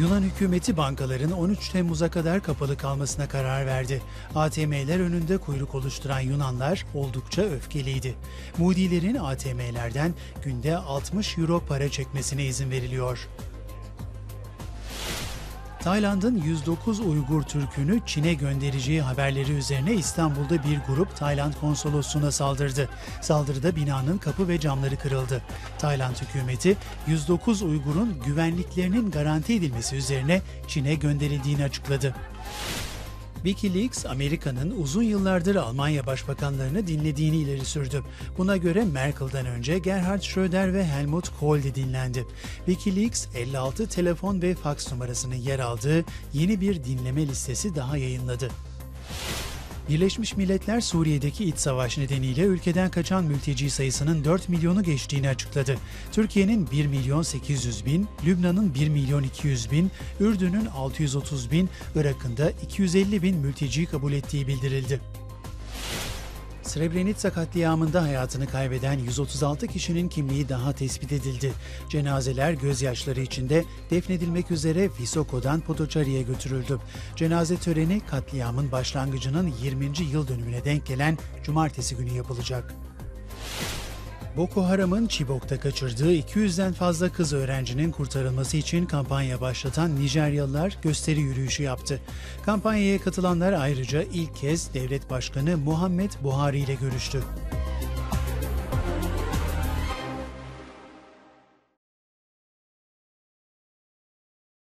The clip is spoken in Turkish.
Yunan hükümeti bankaların 13 Temmuz'a kadar kapalı kalmasına karar verdi. ATM'ler önünde kuyruk oluşturan Yunanlar oldukça öfkeliydi. Moody'lerin ATM'lerden günde 60 euro para çekmesine izin veriliyor. Tayland'ın 109 Uygur Türk'ünü Çin'e göndereceği haberleri üzerine İstanbul'da bir grup Tayland konsolosluğuna saldırdı. Saldırıda binanın kapı ve camları kırıldı. Tayland hükümeti 109 Uygur'un güvenliklerinin garanti edilmesi üzerine Çin'e gönderildiğini açıkladı. Wikileaks, Amerika'nın uzun yıllardır Almanya başbakanlarını dinlediğini ileri sürdü. Buna göre Merkel'den önce Gerhard Schröder ve Helmut Kohl de dinlendi. Wikileaks, 56 telefon ve faks numarasının yer aldığı yeni bir dinleme listesi daha yayınladı. Birleşmiş Milletler Suriye'deki iç savaş nedeniyle ülkeden kaçan mülteci sayısının 4 milyonu geçtiğini açıkladı. Türkiye'nin 1 milyon 800 bin, Lübnan'ın 1 milyon 200 bin, Ürdün'ün 630 bin, Irak'ın da 250 bin mülteci kabul ettiği bildirildi. Srebrenica katliamında hayatını kaybeden 136 kişinin kimliği daha tespit edildi. Cenazeler gözyaşları içinde defnedilmek üzere Visoko'dan Potoçari'ye götürüldü. Cenaze töreni katliamın başlangıcının 20. yıl dönümüne denk gelen cumartesi günü yapılacak. Boko Haram'ın Chibok'ta kaçırdığı 200'den fazla kız öğrencinin kurtarılması için kampanya başlatan Nijeryalılar gösteri yürüyüşü yaptı. Kampanyaya katılanlar ayrıca ilk kez devlet başkanı Muhammed Buhari ile görüştü.